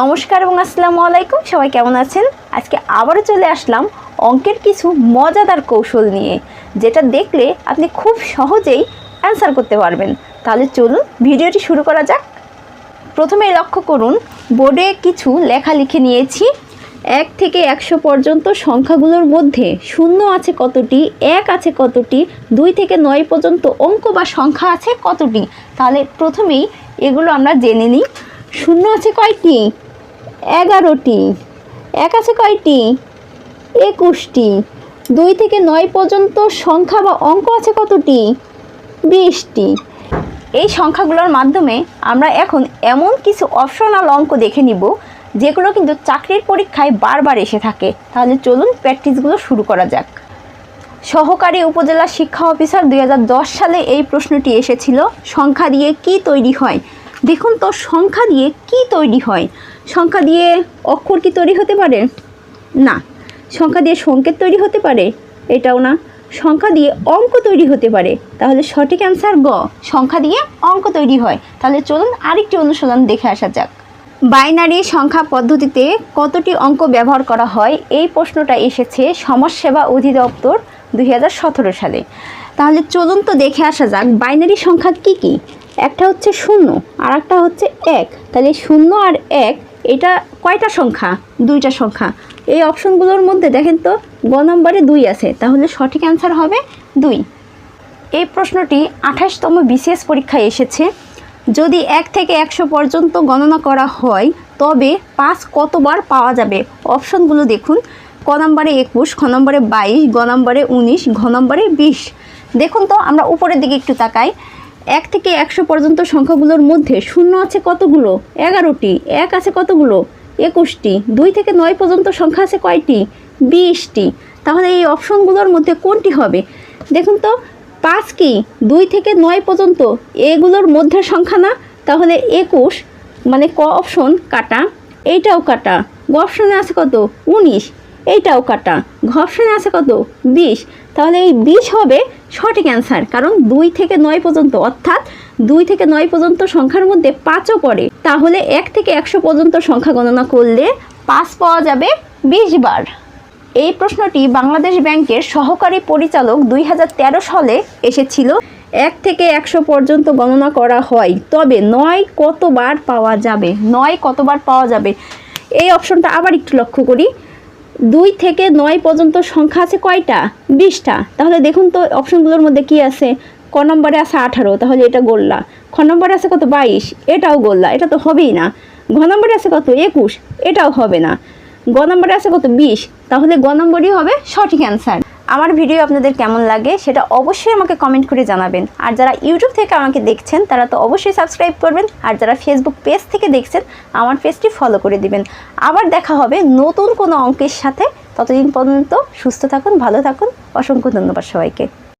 নমস্কার এবং আসসালামু আলাইকুম। সবাই কেমন আছেন? আজকে আবারও চলে আসলাম অঙ্কের কিছু মজাদার কৌশল নিয়ে, যেটা দেখলে আপনি খুব সহজেই অ্যান্সার করতে পারবেন। তাহলে চলুন ভিডিওটি শুরু করা যাক। প্রথমে লক্ষ্য করুন, বোর্ডে কিছু লেখা লিখে নিয়েছি। এক থেকে একশো পর্যন্ত সংখ্যাগুলোর মধ্যে শূন্য আছে কতটি, এক আছে কতটি, দুই থেকে নয় পর্যন্ত অঙ্ক বা সংখ্যা আছে কতটি? তাহলে প্রথমেই এগুলো আমরা জেনে নিই। শূন্য আছে কয়টি? এগারোটি। এক আছে কয়টি? একুশটি। দুই থেকে নয় পর্যন্ত সংখ্যা বা অঙ্ক আছে কতটি? বিশটি। এই সংখ্যাগুলোর মাধ্যমে আমরা এখন এমন কিছু অপশনাল অঙ্ক দেখে নিব, যেগুলো কিন্তু চাকরির পরীক্ষায় বারবার এসে থাকে। তাহলে চলুন প্র্যাকটিসগুলো শুরু করা যাক। সহকারী উপজেলা শিক্ষা অফিসার দুই হাজার দশ সালে এই প্রশ্নটি এসেছিল, সংখ্যা দিয়ে কি তৈরি হয়? দেখুন তো, সংখ্যা দিয়ে কি তৈরি হয়? সংখ্যা দিয়ে অক্ষর কি তৈরি হতে পারে? না সংখ্যা দিয়ে সংকেত তৈরি হতে পারে এটাও না। সংখ্যা দিয়ে অঙ্ক তৈরি হতে পারে তাহলে সঠিক অ্যান্সার গ। সংখ্যা দিয়ে অঙ্ক তৈরি হয়। তাহলে চলুন আরেকটি অনুশীলন দেখে আসা যাক। বাইনারি সংখ্যা পদ্ধতিতে কতটি অঙ্ক ব্যবহার করা হয়? এই প্রশ্নটা এসেছে সমাজসেবা অধিদপ্তর দুই হাজার সতেরো সালে। তাহলে চলুন তো দেখে আসা যাক বাইনারি সংখ্যা কি কি? একটা হচ্ছে শূন্য আর একটা হচ্ছে এক। তাহলে শূন্য আর এক এটা কয়টা সংখ্যা? দুইটা সংখ্যা। এই অপশনগুলোর মধ্যে দেখেন তো, গ নম্বরে দুই আছে, তাহলে সঠিক অ্যান্সার হবে দুই। এই প্রশ্নটি আঠাশতম বিসিএস পরীক্ষায় এসেছে। যদি এক থেকে একশো পর্যন্ত গণনা করা হয়, তবে পাঁচ কতবার পাওয়া যাবে? অপশনগুলো দেখুন। ক নম্বরে একুশ, খ নম্বরে বাইশ, গ নম্বরে উনিশ, ঘ নম্বরে বিশ। দেখুন তো, আমরা উপরের দিকে একটু তাকাই। এক থেকে একশো পর্যন্ত সংখ্যাগুলোর মধ্যে শূন্য আছে কতগুলো? এগারোটি। এক আছে কতগুলো? একুশটি। দুই থেকে নয় পর্যন্ত সংখ্যা আছে কয়টি? বিশটি। তাহলে এই অপশনগুলোর মধ্যে কোনটি হবে? দেখুন তো, পাঁচ কি? দুই থেকে নয় পর্যন্ত এগুলোর মধ্যে সংখ্যা না? তাহলে একুশ মানে ক অপশন কাটা, এইটাও কাটা। গ অপশনে আছে কত? উনিশ। এইটাও কাটা। ঘ আছে কত? বিশ। তাহলে এই বিশ হবে সঠিক অ্যান্সার কারণ দুই থেকে নয় পর্যন্ত, অর্থাৎ দুই থেকে নয় পর্যন্ত সংখ্যার মধ্যে পাঁচও পড়ে। তাহলে এক থেকে একশো পর্যন্ত সংখ্যা গণনা করলে পাঁচ পাওয়া যাবে বিশ বার। এই প্রশ্নটি বাংলাদেশ ব্যাংকের সহকারী পরিচালক দুই হাজার তেরো সালে এসেছিল। এক থেকে একশো পর্যন্ত গণনা করা হয়, তবে নয় কতবার পাওয়া যাবে? নয় কতবার পাওয়া যাবে? এই অপশনটা আবার একটু লক্ষ্য করি। দুই থেকে নয় পর্যন্ত সংখ্যা আছে কয়টা? বিশটা। তাহলে দেখুন তো অপশনগুলোর মধ্যে কি আছে? ক নম্বরে আছে আঠারো, তাহলে এটা গোল্লা। খ নম্বরে আছে কত? বাইশ, এটাও গোল্লা, এটা তো হবেই না। ঘ নম্বরে আছে কত? একুশ, এটাও হবে না। গ নম্বরে আছে কত? বিশ, তাহলে গ নম্বরই হবে সঠিক অ্যান্সার। আমার ভিডিও আপনাদের কেমন লাগে সেটা অবশ্যই আমাকে কমেন্ট করে জানাবেন। আর যারা ইউটিউব থেকে আমাকে দেখছেন, তারা তো অবশ্যই সাবস্ক্রাইব করবেন। আর যারা ফেসবুক পেজ থেকে দেখছেন, আমার পেজটি ফলো করে দিবেন। আবার দেখা হবে নতুন কোনো অঙ্কের সাথে। ততদিন পর্যন্ত সুস্থ থাকুন, ভালো থাকুন। অসংখ্য ধন্যবাদ সবাইকে।